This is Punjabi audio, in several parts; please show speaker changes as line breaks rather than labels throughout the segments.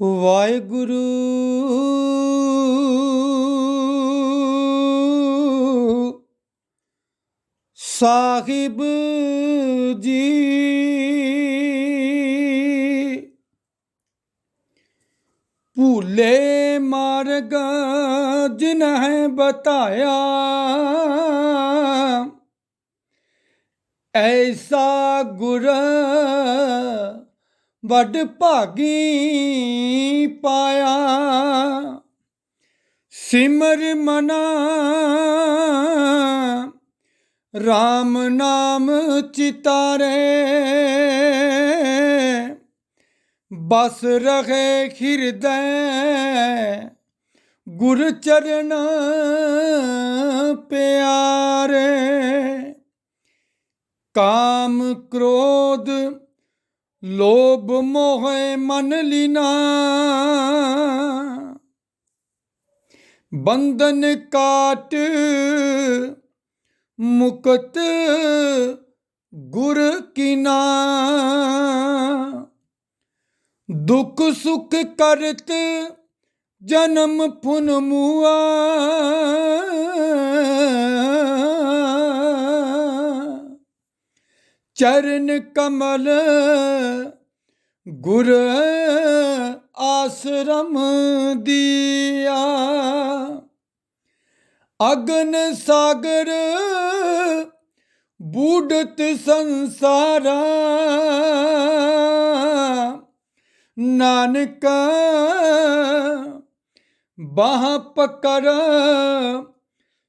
ਵਾਹਿਗੁਰੂ। ਸਾਹਿਬ ਜੀ। ਭੂਲੇ ਮਾਰਗ ਜਿਨਹਿ ਬਤਾਇਆ। ਐਸਾ ਗੁਰ ਵੱਡ ਭਾਗੀ ਪਾਇਆ। ਸਿਮਰ ਮਨਾ RAM ਨਾਮ ਚਿਤਾਰੇ। ਬਸ ਰਹੇ ਹਿਰਦੈ, ਗੁਰ ਚਰਨ ਪਿਆਰੇ। ਕਾਮ ਕ੍ਰੋਧ ਲੋਭ ਮੋਹ ਮਨ ਲੀਨਾ। ਬੰਧਨ ਕਾਟ ਮੁਕਤ ਗੁਰ ਕੀਨਾ। ਦੁੱਖ ਸੁਖ ਕਰਤ ਜਨਮ ਫੁਨ ਮੁਆ। ਚਰਨ ਕਮਲ ਗੁਰ ਆਸਰਮ ਦੀਆ। ਅਗਨ ਸਾਗਰ ਬੂਡਤ ਸੰਸਾਰਾ। ਨਾਨਕ ਬਾਹ ਪਕੜ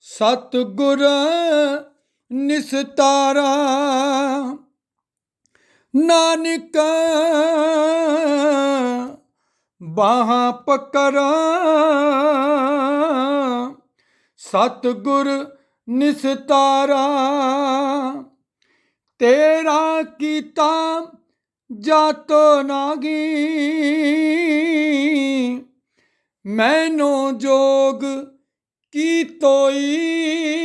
ਸਤਗੁਰ ਨਿਸਤਾਰਾ ਨਾਨਕ ਬਾਹ ਪਕੜ ਸਤਗੁਰ ਨਿਸਤਾਰਾ ਤੇਰਾ ਕੀਤਾ ਜਾਤੋ ਨਾਗੀ ਮੈਨੋ ਜੋਗ ਕੀ ਤੋਈ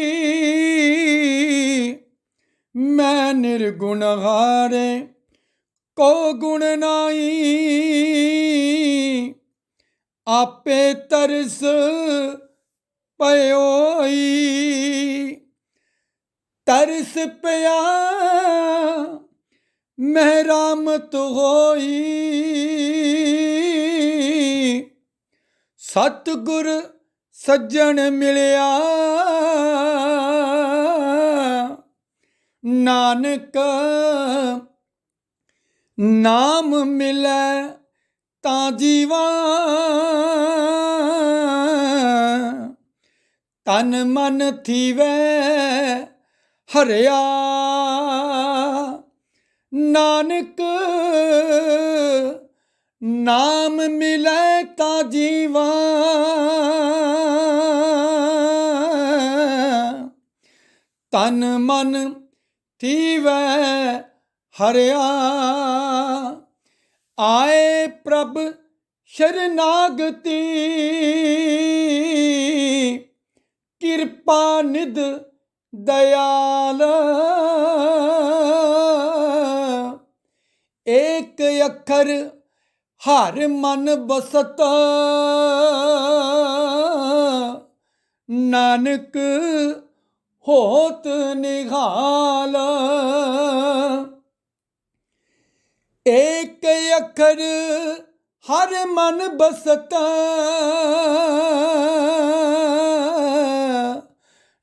ਮੈਂ ਨਿਰਗੁਣ ਹਾਰੇ ਕੋ ਗੁਣ ਨਾਈ ਆਪੇ ਤਰਸ ਪਇਓਈ ਤਰਸ ਪਿਆ, ਮੈਂ ਮਹਿਰਾਮਤ ਹੋਈ। ਸਤਗੁਰ ਸੱਜਣ ਮਿਲਿਆ। ਨਾਨਕ, ਨਾਮ ਮਿਲੈ ਤਾਂ ਜੀਵਾ। ਤਨ ਮਨ ਥੀਵੇ ਹਰਿਆ। ਨਾਨਕ, ਨਾਮ ਮਿਲੈ ਤਾਂ ਜੀਵਾ। ਤਨ ਮਨ ਥੀਵੇ ਹਰਿਆ। ਆਏ ਪ੍ਰਭ ਸ਼ਰਨਾਗਤੀ ਕਿਰਪਾ ਨਿਧ ਦਇਆਲ। ਏਕ ਅੱਖਰ ਹਰ ਮਨ ਬਸਤ ਨਾਨਕ ਹੋਤ ਨਿਹਾਲ। ਏਕ ਅੱਖਰ ਹਰ ਮਨ ਬਸਤ।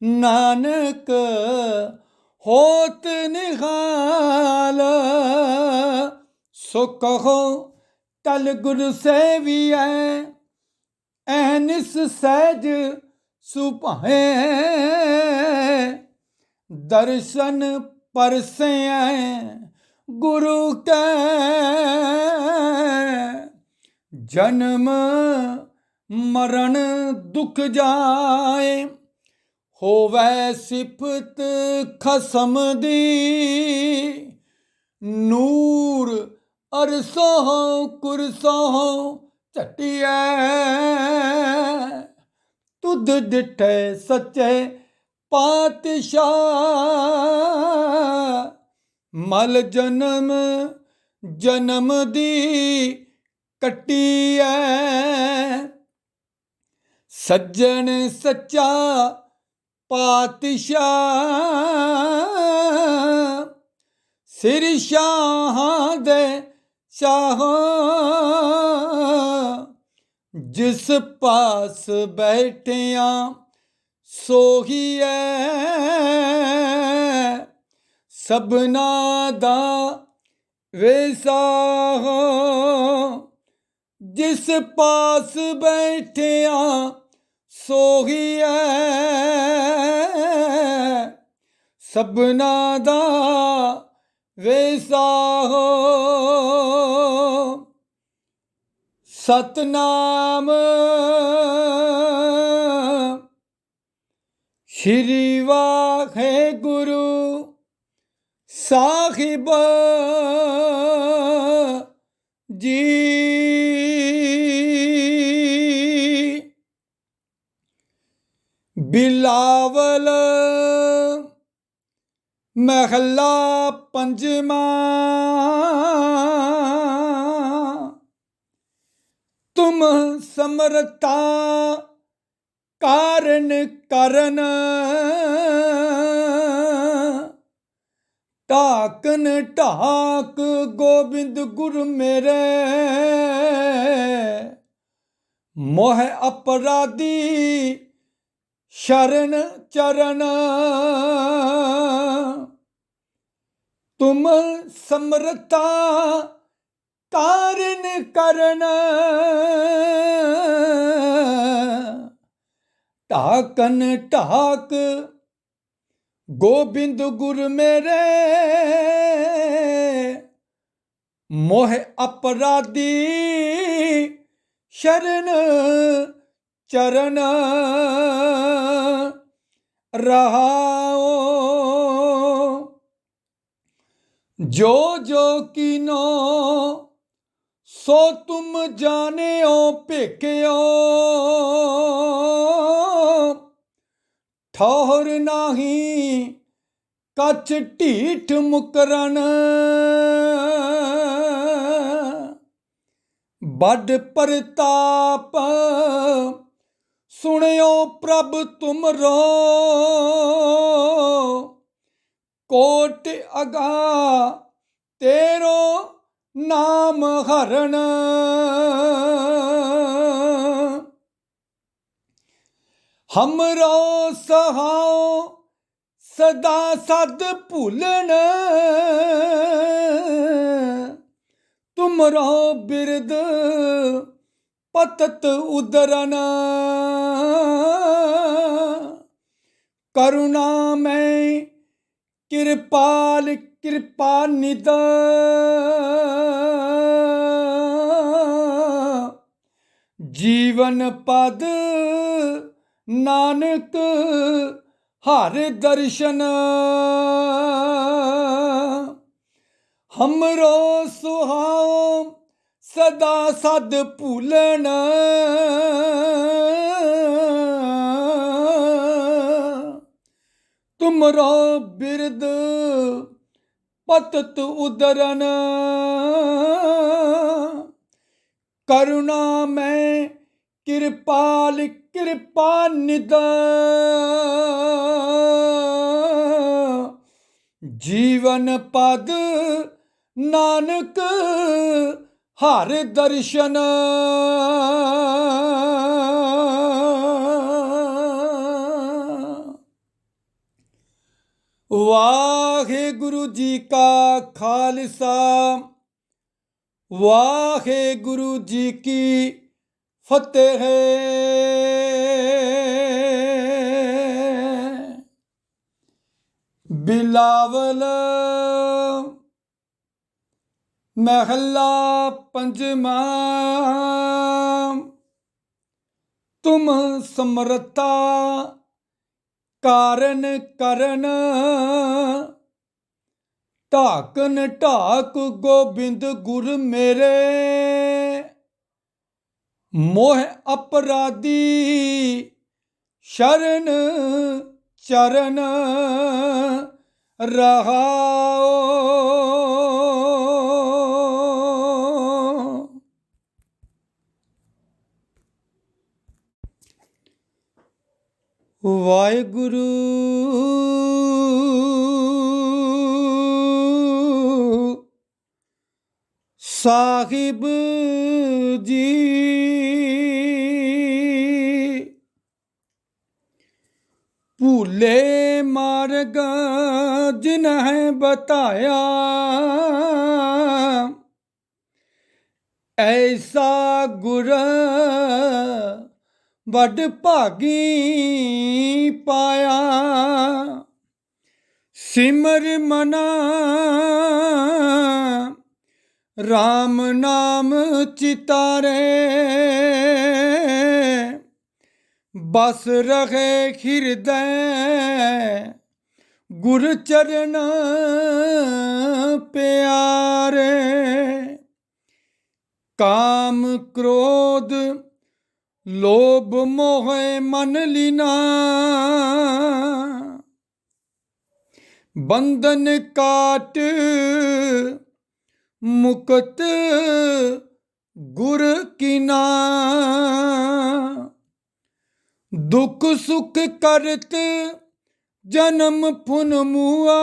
ਨਾਨਕ ਹੋਤ ਨਿਹਾਲ। ਸੋ ਕਹੋ ਤਲ ਗੁਰ ਸੇਵੀਐ, ਐਨਿਸ ਸਹਿਜ ਸੁਭਾਏ। ਦਰਸ਼ਨ ਪਰਸੈ ਗੁਰੂ ਕੈ। ਜਨਮ ਮਰਨ ਦੁਖ ਜਾਏ, ਹੋਵੇ ਸਿਫਤ ਖਸਮ ਦੀ। ਨੂਰ ਅਰਸੋਂ ਕੁਰਸੋਂ ਝਟਿਐ, ਤੁਧ ਡਿਠੇ ਸੱਚੇ ਪਾਤਸ਼ਾਹ ਮਲ ਜਨਮ ਜਨਮ ਦੀ ਕੱਟੀ ਐ ਸੱਜਣ ਸੱਚਾ ਪਾਤਸ਼ਾਹ ਸਿਰ ਸ਼ਾਹਾਂ ਦੇ ਸ਼ਾਹ ਜਿਸ ਪਾਸ ਬੈਠਿਆਂ ਸੋਹੀ ਸੋਹੀਐ। ਸਭਨਾ ਦਾ ਵੇਸਾਹ ਜਿਸ ਪਾਸ ਬੈਠਿਆਂ ਸੋਹੀਐ। ਸਭਨਾ ਦਾ ਵੇਸਾਹ ਸਤਨਾਮ ਸ਼੍ਰੀ ਵਾਹਿਗੁਰੂ ਸਾਹਿਬ ਜੀ। ਬਿਲਾਵਲ ਮਹੱਲਾ ਪੰਜਵਾਂ। ਤੁਮ ਸਮਰਤਾ ਕਾਰਨ ਕਰਨ। ਢਾਕਨ ਢਾਕ ਗੋਬਿੰਦ ਗੁਰ ਮੇਰੇ। ਮੋਹ ਅਪਰਾਧੀ ਸ਼ਰਨ ਚਰਨ। ਤੁਮ ਸਮਰਤਾ ਕਾਰਨ ਕਰਨ। ਢਾਕਨ ਢਾਕ ਗੋਬਿੰਦ ਗੁਰ ਮੇਰੇ। ਮੋਹ ਅਪਰਾਧੀ ਸ਼ਰਨ ਚਰਨ ਰਹਾਓ। ਜੋ ਜੋ ਕੀਨੋ ਸੋ ਤੁਮ ਜਾਣਿਓ ਭੇਖਿਓ ਠੌਰ ਨਾਹੀ, ਕੱਚ ਢੀਠ ਮੁਕਰਨ। ਵੱਡ ਪ੍ਰਤਾਪ, ਸੁਣਿਓ ਪ੍ਰਭ ਤੁਮਰੋ ਕੋਟ ਅਗਾ ਤੇਰੋ ਨਾਮ ਹਰਨ ਹਮਰੋ ਸਹਾਓ ਸਦਾ ਸਦ ਭੁੱਲਣ। ਤੁਮਰੋ ਬਿਰਦ ਪਤਤ ਉਦਰਨ। ਕਰੁਣਾ ਮੈਂ ਕਿਰਪਾਲ ਕਿਰਪਾ ਨਿਦ ਜੀਵਨ ਪਦ ਨਾਨਕ ਹਰ ਦਰਸ਼ਨ। ਹਮਰੋ ਸੁਹਾਓ ਸਦਾ ਸਦ ਭੂਲਣ ਤੁਮਰੋ ਬਿਰਦ ਪਤਤ ਉਦਰਨ। ਕਰੁਣਾ ਮੈਂ ਕਿਰਪਾਲ ਕਿਰਪਾ ਨਿਦ। ਜੀਵਨ ਪਦ ਨਾਨਕ ਹਰ ਦਰਸ਼ਨ। ਵਾਹਿਗੁਰੂ ਜੀ ਕਾ ਖਾਲਸਾ ਵਾਹਿਗੁਰੂ ਜੀ ਕੀ ਫਤਿਹ। ਬਿਲਾਵਲ ਮਹੱਲਾ ਪੰਜਵਾਂ ਤੁਮ ਸਮਰਤਾ ਕਾਰਨ ਕਰਨ। ਢਾਕਨ ਢਾਕ ਗੋਬਿੰਦ ਗੁਰ ਮੇਰੇ। ਮੋਹ ਅਪਰਾਧੀ ਸ਼ਰਨ ਚਰਨ ਰਹਾਓ। ਵਾਹਿਗੁਰੂ। ਸਾਹਿਬ ਜੀ। ਭੂਲੇ ਮਾਰਗ ਜਿਨਹਿ ਬਤਾਇਆ। ਐਸਾ ਗੁਰ ਵੱਡ ਭਾਗੀ ਪਾਇਆ। ਸਿਮਰ ਮਨਾ RAM ਨਾਮ ਚਿਤਾਰੇ। ਬਸ ਰਹੇ ਹਿਰਦੈ ਗੁਰ ਚਰਨ ਪਿਆਰੇ। ਕਾਮ ਕ੍ਰੋਧ ਲੋਭ ਮੋਹ ਮਨ ਲੀਨਾ। ਬੰਧਨ ਕਾਟ ਮੁਕਤ ਗੁਰ ਕੀਨਾ। ਦੁੱਖ ਸੁਖ ਕਰਤ ਜਨਮ ਫੁਨ ਮੁਆ।